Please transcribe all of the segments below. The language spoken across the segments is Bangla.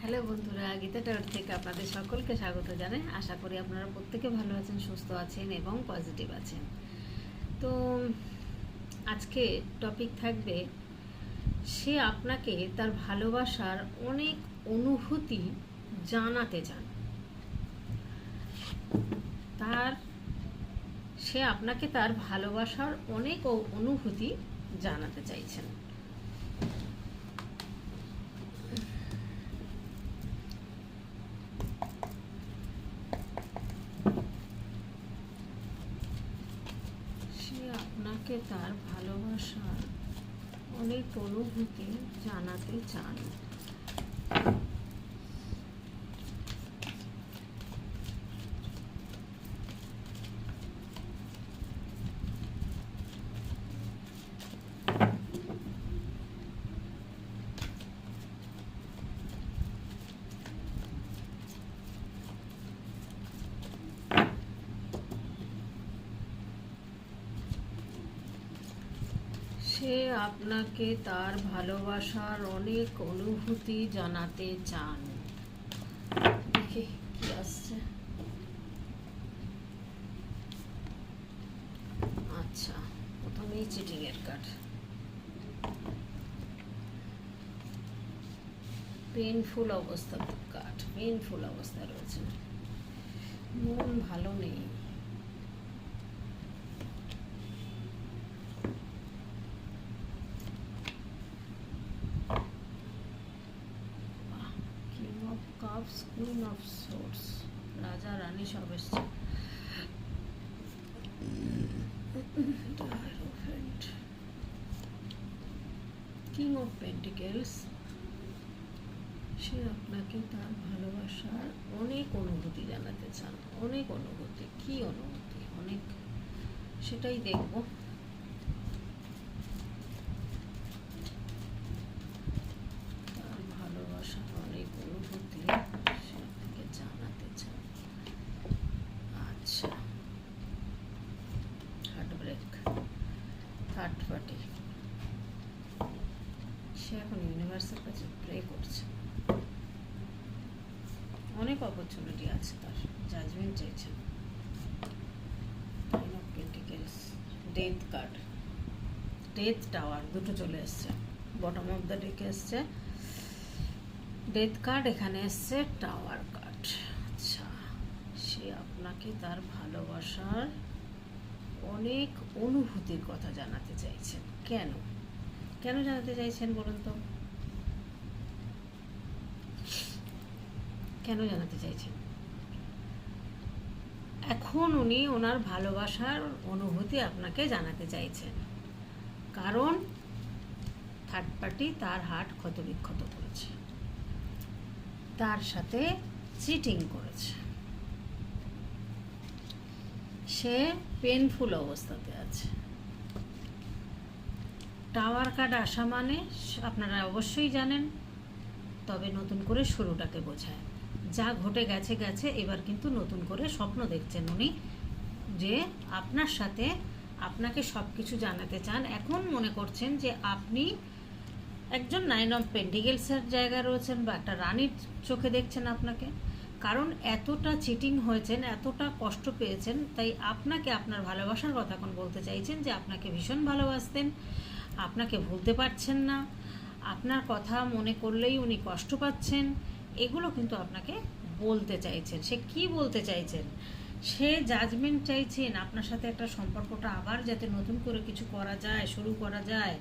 হ্যালো বন্ধুরা, গীতা টাওয়ার থেকে আপনাদের সকলকে স্বাগত জানাই। আশা করি আপনারা প্রত্যেকে ভালো আছেন, সুস্থ আছেন এবং পজিটিভ আছেন। তো, আজকে টপিক থাকবে, সে আপনাকে তার ভালোবাসার অনেক অনুভূতি জানাতে চান। তার, সে আপনাকে তার ভালোবাসার অনেক অনুভূতি জানাতে চাইছেন সে আপনাকে তার ভালোবাসার অনেক অনুভূতি জানাতে চান সে আপনাকে তার ভালোবাসার অনেক অনুভূতি জানাতে চান। দেখি কি আসছে। আচ্ছা প্রথমেই চিটিং এর কার্ড। পেনফুল অবস্থা, কাঠ পেনফুল অবস্থা রয়েছে। মন ভালো নেই king of cups queen of swords রাজা, রানী সব এসছে। কিং অফ পেন্টিকেলস সে আপনাকে তার ভালোবাসার অনেক অনুভূতি জানাতে চান, অনেক অনুভূতি। কি অনুভূতি? অনেক। সেটাই দেখব তার ভালোবাসার অনেক অনুভূতি সে আপনাকে জানাতে চান আচ্ছা হার্ট ব্রেক থার্ড পার্টি সে এখন ইউনিভার্সের কাছে প্রে করছে। অনেক অপরচুনিটি আছে তার judgement pentacles death card death tower দুটো চলে এসছে। বটম অফ দ্য ডেকে এসছে। ডেথ কার্ড এখানে এসছে টাওয়ার কার্ড আচ্ছা সে আপনাকে তার ভালোবাসার অনেক অনুভূতির কথা জানাতে চাইছেন। কেন? কেন জানাতে চাইছেন বলুন তো? কেন জানাতে চাইছেন? এখন উনি ওনার ভালোবাসার অনুভূতি আপনাকে জানাতে চাইছেন। কারণ থার্ড পার্টি তার হার্ট ক্ষত বিক্ষত করেছে। তার সাথে চিটিং করেছে। সে পেনফুল অবস্থাতে আছে। টাওয়ার কার্ড আসা মানে আপনারা অবশ্যই জানেন, তবে নতুন করে শুরুটাকে বোঝায়। যা ঘটে গেছে গেছে, এবার কিন্তু নতুন করে স্বপ্ন দেখছেন উনি যে আপনার সাথে আপনাকে সব কিছু জানাতে চান। এখন মনে করছেন যে আপনি একজন নাইন অফ পেন্টিগেলসের জায়গায় রয়েছেন বা একটা রানীর চোখে দেখছেন আপনাকে। কারণ এতটা চিটিং হয়েছেন, এতটা কষ্ট পেয়েছেন, তাই আপনাকে আপনার ভালোবাসার কথা এখন বলতে চাইছেন যে আপনাকে ভীষণ ভালোবাসতেন, আপনাকে ভুলতে পারছেন না, আপনার কথা মনে করলেই উনি কষ্ট পাচ্ছেন, এগুলো কিন্তু আপনাকে বলতে চাইছেন। সে কি বলতে চাইছেন? সে জাজমেন্ট চাইছেন, আপনার সাথে একটা সম্পর্কটা আবার যাতে নতুন করে কিছু করা যায়, শুরু করা যায়।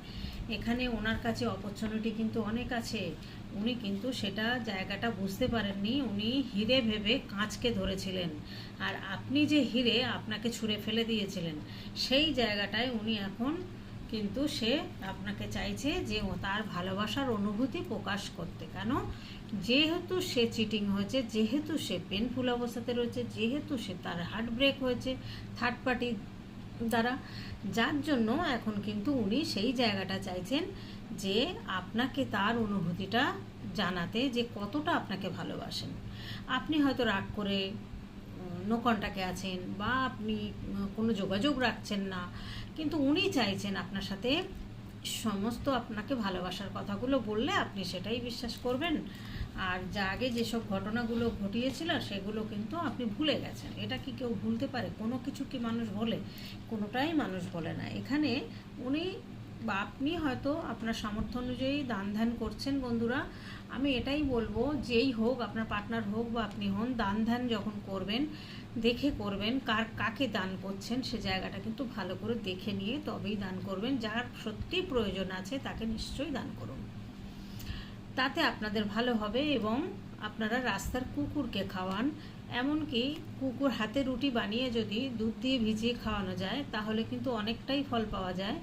এখানে ওনার কাছে অপরচুনিটি কিন্তু অনেক আছে। উনি কিন্তু সেটা জায়গাটা বুঝতে পারেননি, উনি হিরে ভেবে কাঁচকে ধরেছিলেন। আর আপনি যে হিরে আপনাকে ছুঁড়ে ফেলে দিয়েছিলেন, সেই জায়গাটায় উনি এখন কিন্তু সে আপনাকে চাইছে যে তার ভালোবাসার অনুভূতি প্রকাশ করতে। কেন? যেহেতু সে চিটিং হয়েছে, যেহেতু সে পেনফুল অবস্থাতে রয়েছে, যেহেতু সে তার হার্ট ব্রেক হয়েছে থার্ড পার্টি দ্বারা, যার জন্য এখন কিন্তু উনি সেই জায়গাটা চাইছেন যে আপনাকে তার অনুভূতিটা জানাতে যে কতটা আপনাকে ভালোবাসেন। আপনি হয়তো রাগ করে নো আছেন বা আপনি কোনো যোগাযোগ রাখছেন না, কিন্তু উনি চাইছেন আপনার সাথে সমস্ত আপনাকে ভালোবাসার কথাগুলো বললে আপনি সেটাই বিশ্বাস করবেন। আর যা আগে যেসব ঘটনাগুলো ঘটিয়েছিল সেগুলো কিন্তু আপনি ভুলে গেছেন। এটা কি কেউ ভুলতে পারে? কোনো কিছু কি মানুষ বলে? কোনোটাই মানুষ বলে না। এখানে উনি বা আপনি হয়তো আপনার সামর্থ্য অনুযায়ী দান ধ্যান করছেন বন্ধুরা, আমি এটাই বলব, যেই হোক আপনার পার্টনার হোক বা আপনি হন, দান ধ্যান যখন করবেন, দেখে করবেন কার, কাকে দান করছেন সে জায়গাটা কিন্তু ভালো করে দেখে নিয়ে তবেই দান করবেন, যার সত্যি প্রয়োজন আছে তাকে নিশ্চয়ই দান করুন। তাতে আপনাদের ভালো হবে এবং আপনারা রাস্তার কুকুরকে খাওয়ান, এমনকি কুকুর হাতে রুটি বানিয়ে যদি দুধ দিয়ে ভিজিয়ে খাওয়ানো যায়, তাহলে কিন্তু অনেকটাই ফল পাওয়া যায়।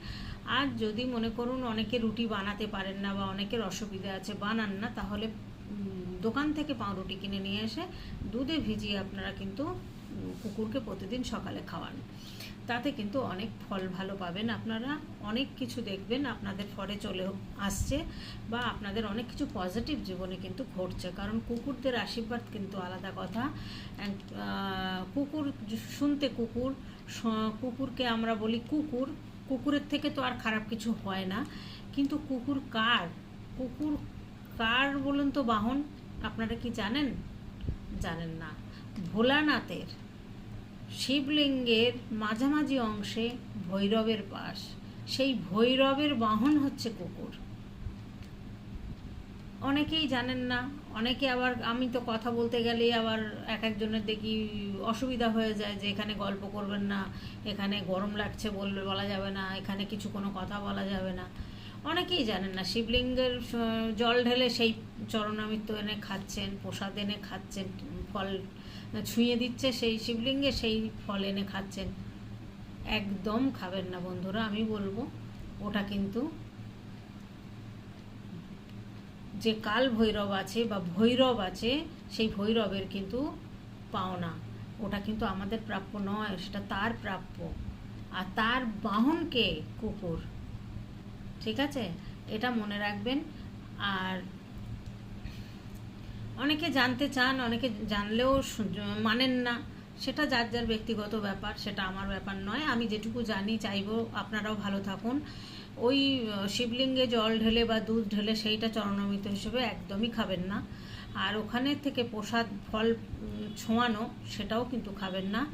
আর যদি মনে করুন অনেকে রুটি বানাতে পারেন না বা অনেকের অসুবিধা আছে, বানান না, তাহলে দোকান থেকে পাউরুটি কিনে নিয়ে এসে দুধে ভিজিয়ে আপনারা কিন্তু কুকুরকে প্রতিদিন সকালে খাওয়ান। তাতে কিন্তু অনেক ফল ভালো পাবেন আপনারা, অনেক কিছু দেখবেন, আপনাদের ফলে চলে আসছে বা আপনাদের অনেক কিছু পজিটিভ জীবনে কিন্তু ঘটছে। কারণ কুকুরদের আশীর্বাদ কিন্তু আলাদা কথা। কুকুর, শুনতে কুকুর কুকুরকে আমরা বলি কুকুর। কুকুরের থেকে তো আর খারাপ কিছু হয় না। কিন্তু কুকুর কার? কুকুর কার বলুন তো বাহন? আপনারা কি জানেন? জানেন না। ভোলানাথের শিবলিঙ্গের মাঝামাঝি অংশে ভৈরবের পাশ। সেই ভৈরবের বাহন হচ্ছে কুকুর। অনেকেই জানেন না, অনেকে আবার আমি তো কথা বলতে গেলেই আবার এক একজনের দেখি অসুবিধা হয়ে যায় যে এখানে গল্প করবেন না, এখানে গরম লাগছে বললে বলা যাবে না, এখানে কিছু কোনো কথা বলা যাবে না। অনেকেই জানেন না, শিবলিঙ্গের জল ঢেলে সেই চরণামৃত এনে খাচ্ছেন, প্রসাদ এনে খাচ্ছেন, ফল ছুঁয়ে দিচ্ছে সেই শিবলিঙ্গে, সেই ফল এনে খাচ্ছেন। একদম খাবেন না বন্ধুরা, আমি বলব, ওটা কিন্তু যে কাল ভৈরব আছে বা ভৈরব আছে, সেই ভৈরবের কিন্তু পাওনা। ওটা কিন্তু আমাদের প্রাপ্য নয়, সেটা তার প্রাপ্য। আর তার বাহনকে কুকুর। ঠিক আছে? এটা মনে রাখবেন। আর অনেকে জানতে চান, অনেকে জানলেও মানেন না। সেটা যার যার ব্যক্তিগত ব্যাপার, সেটা আমার ব্যাপার নয়। আমি যেটুকু জানি, চাইব আপনারাও ভালো থাকুন। ওই শিবলিঙ্গে জল ঢেলে বা দুধ ঢেলে সেইটা চরণামৃত হিসেবে একদমই খাবেন না। আর ওখানে থেকে প্রসাদ, ফল ছোঁয়ানো সেটাও কিন্তু খাবেন না।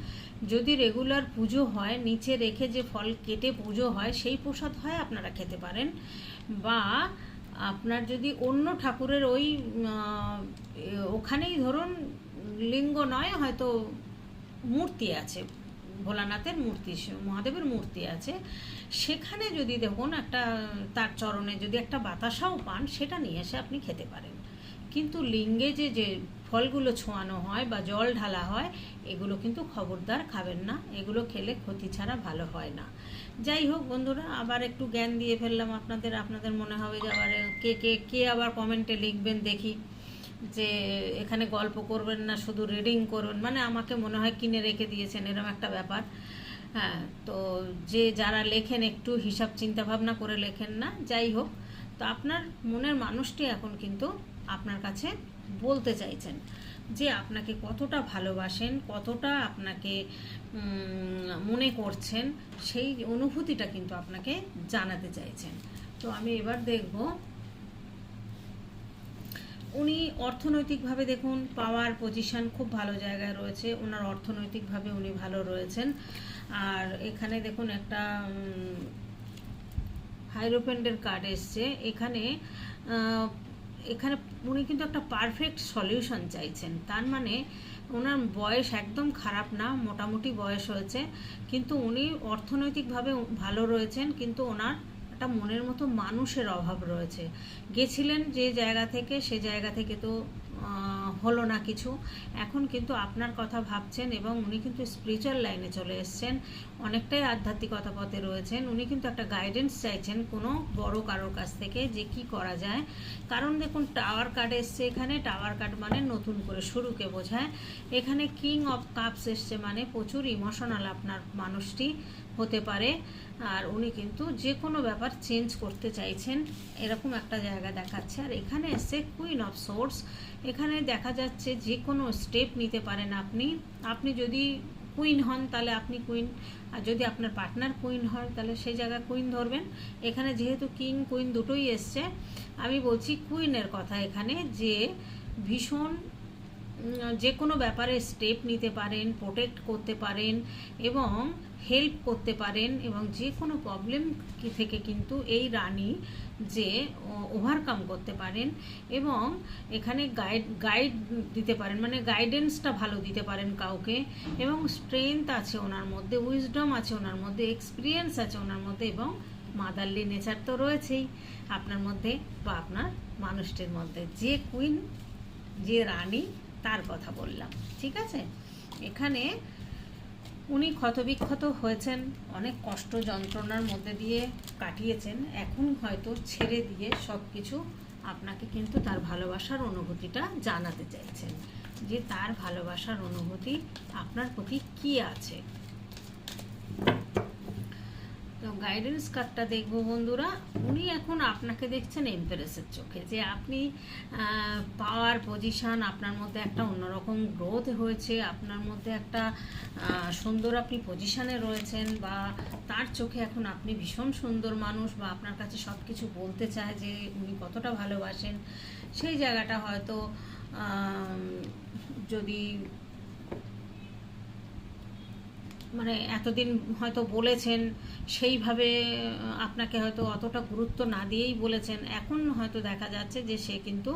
যদি রেগুলার পুজো হয়, নিচে রেখে যে ফল কেটে পুজো হয়, সেই প্রসাদ হয় আপনারা খেতে পারেন। বা আপনার যদি অন্য ঠাকুরের ওই ওখানেই ধরুন, লিঙ্গ নয়, হয়তো মূর্তি আছে। ভোলানাথের মূর্তি মহাদেবের মূর্তি আছে। সেখানে যদি দেখুন একটা, তার চরণে যদি একটা বাতাসাও পান, সেটা নিয়ে এসে আপনি খেতে পারেন। কিন্তু লিঙ্গে যে যে ফলগুলো ছোঁয়ানো হয় বা জল ঢালা হয়, এগুলো কিন্তু খবরদার খাবেন না। এগুলো খেলে ক্ষতি ছাড়া ভালো হয় না। যাই হোক বন্ধুরা, আবার একটু জ্ঞান দিয়ে ফেললাম আপনাদের। আপনাদের মনে হবে যে, আবার কে কে কে আবার কমেন্টে লিখবেন দেখি। যে এখানে গল্প করবেন না, শুধু রিডিং করবেন মানে আমাকে মনে হয় কিনে রেখে দিয়েছেন এরকম একটা ব্যাপার। হ্যাঁ তো যে যারা লেখেন, একটু হিসাব চিন্তা ভাবনা করে লেখেন না, যাই হোক। তো আপনার মনের মানুষটি এখন কিন্তু আপনার কাছে বলতে চাইছেন যে আপনাকে কতটা ভালোবাসেন, কতটা আপনাকে মনে করছেন, সেই অনুভূতিটা কিন্তু আপনাকে জানাতে চাইছেন। তো আমি এবার দেখব উনি অর্থনৈতিকভাবে দেখুন পাওয়ার পজিশন খুব ভালো জায়গায় রয়েছে। ওনার অর্থনৈতিকভাবে উনি ভালো রয়েছেন। আর এখানে দেখুন একটা হাইরোপেন্ডের কার্ড এসছে। এখানে এখানে উনি কিন্তু একটা পারফেক্ট সলিউশন চাইছেন। তার মানে ওনার বয়স একদম খারাপ না, মোটামুটি বয়স হয়েছে। কিন্তু উনি অর্থনৈতিকভাবে ভালো রয়েছেন, কিন্তু ওনার একটা মনের মতো মানুষের অভাব রয়েছে। গেছিলেন যে জায়গা থেকে সে জায়গা থেকে তো হলো না কিছু। এখন কিন্তু আপনার কথা ভাবছেন এবং উনি কিন্তু স্পিরিচুয়াল লাইনে চলে এসছেন। অনেকটাই আধ্যাত্মিকতা পথে রয়েছেন। উনি কিন্তু একটা গাইডেন্স চাইছেন কোনো বড় কারোর কাছ থেকে যে কি করা যায়। কারণ দেখুন টাওয়ার কার্ড এসছে এখানে। টাওয়ার কার্ড মানে নতুন করে শুরুকে বোঝায়। এখানে কিং অফ কাপস এসছে মানে প্রচুর ইমোশনাল আপনার মানুষটি হতে পারে। আর উনি কিন্তু যে কোনো ব্যাপার চেঞ্জ করতে চাইছেন। এরকম একটা জায়গা দেখাচ্ছে। আর এখানে এসছে কুইন অফ সোর্স এখানে দেখা যাচ্ছে যে কোনো স্টেপ নিতে পারেন আপনি। আপনি যদি কুইন হন, তাহলে আপনি কুইন আর যদি আপনার পার্টনার কুইন হয়, তাহলে সেই জায়গায় কুইন ধরবেন। এখানে যেহেতু কিং কুইন দুটোই এসছে, আমি বলছি কুইনের কথা এখানে, যে ভীষণ যে কোনো ব্যাপারে স্টেপ নিতে পারেন প্রোটেক্ট করতে পারেন এবং হেল্প করতে পারেন এবং যে কোনো প্রবলেম থেকে কিন্তু এই রানী যে ওভারকাম করতে পারেন এবং এখানে গাইড গাইড দিতে পারেন মানে গাইডেন্সটা ভালো দিতে পারেন কাউকে এবং স্ট্রেংথ আছে ওনার মধ্যে উইজডম আছে ওনার মধ্যে এক্সপিরিয়েন্স আছে ওনার মধ্যে এবং মাদারলি নেচার তো রয়েছেই আপনার মধ্যে বা আপনার মানুষটির মধ্যে। যে কুইন যে রানী তার কথা বললাম, ঠিক আছে? এখানে উনি ক্ষতবিক্ষত হয়েছেন, অনেক কষ্ট যন্ত্রণার মধ্যে দিয়ে কাটিয়েছেন, এখন হয়তো ছেড়ে দিয়ে সব কিছু আপনাকে কিন্তু তার ভালোবাসার অনুভূতিটা জানাতে চাইছেন যে তার ভালোবাসার অনুভূতি আপনার প্রতি কি আছে তো গাইডেন্স কার্ডটা দেখব বন্ধুরা। উনি এখন আপনাকে দেখছেন এমপ্রেসের চোখে যে আপনি পাওয়ার পজিশন আপনার মধ্যে একটা অন্যরকম গ্রোথ হয়েছে, আপনার মধ্যে একটা সুন্দর আপনি পজিশানে রয়েছেন বা তার চোখে এখন আপনি ভীষণ সুন্দর মানুষ বা আপনার কাছে সব কিছু বলতে চায় যে উনি কতটা ভালোবাসেন। সেই জায়গাটা হয়তো যদি মানে এতদিন হয়তো বলেছেন, সেইভাবে আপনাকে হয়তো অতটা গুরুত্ব না দিয়েই বলেছেন। এখন হয়তো দেখা যাচ্ছে যে সে কিন্তু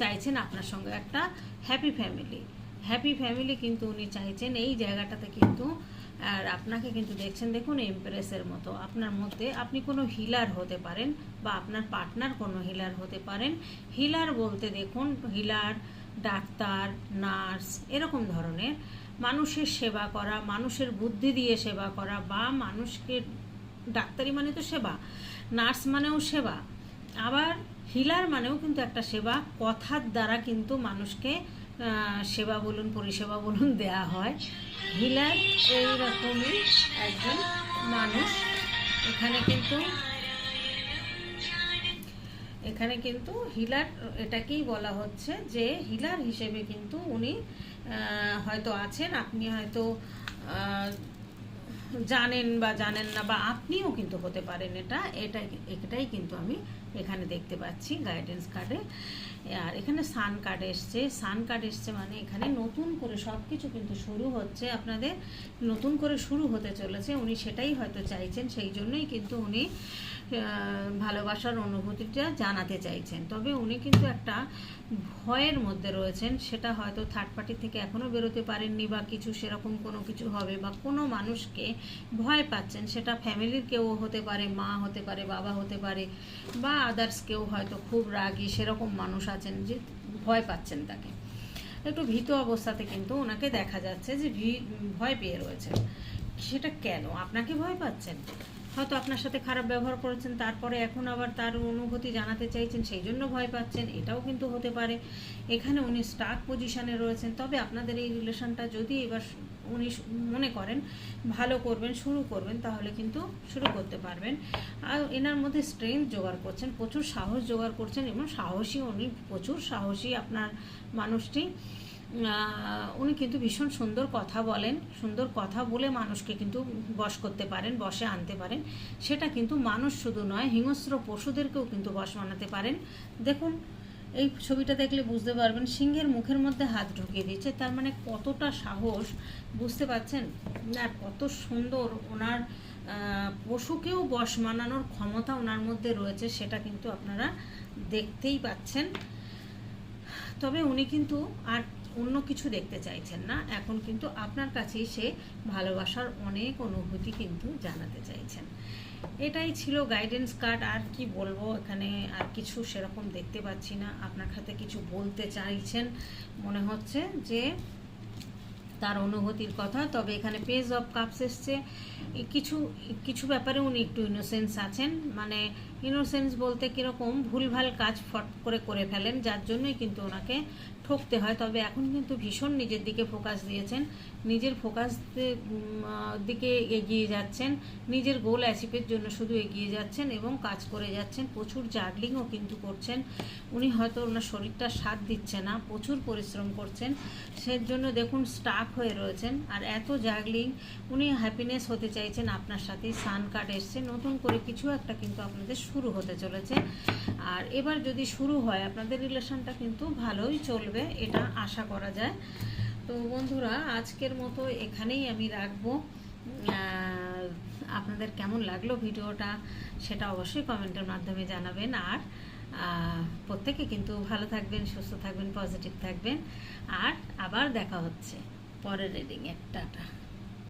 চাইছেন আপনার সঙ্গে একটা হ্যাপি ফ্যামিলি হ্যাপি ফ্যামিলি কিন্তু উনি চাইছেন এই জায়গাটাতে কিন্তু, আর আপনাকে কিন্তু দেখছেন, দেখুন এমপ্রেসের মতো। আপনার মধ্যে আপনি কোনো হিলার হতে পারেন বা আপনার পার্টনার কোনো হিলার হতে পারেন। হিলার বলতে দেখুন হিলার ডাক্তার নার্স এরকম ধরনের। মানুষের সেবা করা, মানুষের বুদ্ধি দিয়ে সেবা করা বা মানুষকে ডাক্তারি মানে তো সেবা, নার্স মানেও সেবা, আবার হিলার মানেও কিন্তু একটা সেবা, কথার দ্বারা কিন্তু মানুষকে সেবা বলুন, পরিষেবা বলুন দেয়া হয়। হিলার এইরকমই একজন মানুষ। এখানে কিন্তু এখানে কিন্তু হিলার, এটাকেই বলা হচ্ছে যে হিলার হিসেবে কিন্তু উনি হয়তো আছেন, আপনি হয়তো জানেন বা জানেন না বা আপনিও কিন্তু হতে পারেন এটা। এটা এটাই কিন্তু আমি এখানে দেখতে পাচ্ছি গাইডেন্স কার্ডে আর এখানে সান কার্ড এসছে। সান কার্ড এসছে মানে এখানে নতুন করে সব কিছু কিন্তু শুরু হচ্ছে। আপনাদের নতুন করে শুরু হতে চলেছে। উনি সেটাই হয়তো চাইছেন, সেই জন্যই কিন্তু উনি ভালোবাসার অনুভূতিটা জানাতে চাইছেন। তবে উনি কিন্তু একটা ভয়ের মধ্যে রয়েছেন, সেটা হয়তো থার্ড পার্টি থেকে এখনও বেরোতে পারেননি বা কিছু সেরকম কোনো কিছু হবে বা কোনো মানুষকে ভয় পাচ্ছেন, সেটা ফ্যামিলির কেউ হতে পারে, মা হতে পারে, বাবা হতে পারে বা আদার্স কেউ হয়তো খুব রাগী, সেরকম মানুষ আছেন যে ভয় পাচ্ছেন তাকে। একটু ভীত অবস্থাতে কিন্তু ওনাকে দেখা যাচ্ছে যে ভয় পেয়ে রয়েছেন। সেটা কেন? আপনাকে ভয় পাচ্ছেন? হয়তো আপনার সাথে খারাপ ব্যবহার করেছেন, তারপরে এখন আবার তার অনুভূতি জানাতে চাইছেন, সেই জন্য ভয় পাচ্ছেন, এটাও কিন্তু হতে পারে। এখানে উনি স্টার্ক পজিশনে রয়েছেন। তবে আপনাদের এই রিলেশনটা যদি এবার উনি মনে করেন ভালো করবেন, শুরু করবেন, তাহলে কিন্তু শুরু করতে পারবেন। আর এনার মধ্যে স্ট্রেংথ জোগাড় করছেন, প্রচুর সাহস জোগাড় করছেন এবং সাহসী উনি, প্রচুর সাহসী আপনার মানুষটি। উনি কিন্তু ভীষণ সুন্দর কথা বলেন, সুন্দর কথা বলে মানুষকে কিন্তু বশ করতে পারেন, বশে আনতে পারেন। সেটা কিন্তু মানুষ শুধু নয়, হিংস্র পশুদেরকেও কিন্তু বশ বানাতে পারেন। দেখুন, এই ছবিটা দেখলে বুঝতে পারবেন, সিংহের মুখের মধ্যে হাত ঢুকিয়ে দিয়েছে, তার মানে কতটা সাহস, বুঝতে পারছেন? না কত সুন্দর ওনার পশুকেও বশ মানানোর ক্ষমতা ওনার মধ্যে রয়েছে, সেটা কিন্তু আপনারা দেখতেই পাচ্ছেন। তবে উনি কিন্তু আর অন্য কিছু দেখতে চাইছেন না, এখন কিন্তু আপনার কাছেই সে ভালোবাসার অনেক অনুভূতি কিন্তু জানাতে চাইছেন। এটাই ছিল গাইডেন্স কার্ড আর কি বলব এখানে আর কিছু সেরকম দেখতে পাচ্ছি না। আপনার সাথে কিছু বলতে চাইছেন, মনে হচ্ছে যে তার অনুভূতির কথা। তবে এখানে পেজ অফ কাপস এসছে। কিছু কিছু ব্যাপারে উনি একটু ইনোসেন্স আছেন। মানে ইনোসেন্স বলতে কীরকম ভুলভাল কাজ ফট করে করে ফেলেন, যার জন্যই কিন্তু ওনাকে ঠকতে হয়, তবে এখন কিন্তু ভীষণ নিজের দিকে ফোকাস দিয়েছেন। নিজের ফোকাস দিকে এগিয়ে যাচ্ছেন। নিজের গোল অ্যাচিভের জন্য শুধু এগিয়ে যাচ্ছেন এবং কাজ করে যাচ্ছেন। প্রচুর জাগলিংও কিন্তু করছেন। উনি হয়তো ওনার শরীরটা সাথ দিচ্ছে না, প্রচুর পরিশ্রম করছেন। সেই জন্য দেখুন স্টাক হয়ে রয়েছেন। আর এত জাগলিং উনি হ্যাপিনেস হতে চাইছেন আপনার সাথে সান কার্ড এসছে। নতুন করে কিছু একটা কিন্তু আপনাদের শুরু হতে চলেছে। আর এবার যদি শুরু হয়, আপনাদের রিলেশনটা কিন্তু ভালোই চলবে। এটা আশা করা যায়। তো বন্ধুরা, আজকের মতো এখানেই আমি রাখব। আপনাদের কেমন লাগল ভিডিওটা সেটা অবশ্যই কমেন্টের মাধ্যমে জানাবেন। আর প্রত্যেকে কিন্তু ভালো থাকবেন, সুস্থ থাকবেন পজিটিভ থাকবেন। আর আবার দেখা হচ্ছে পরের রিডিংয়ের টাটা।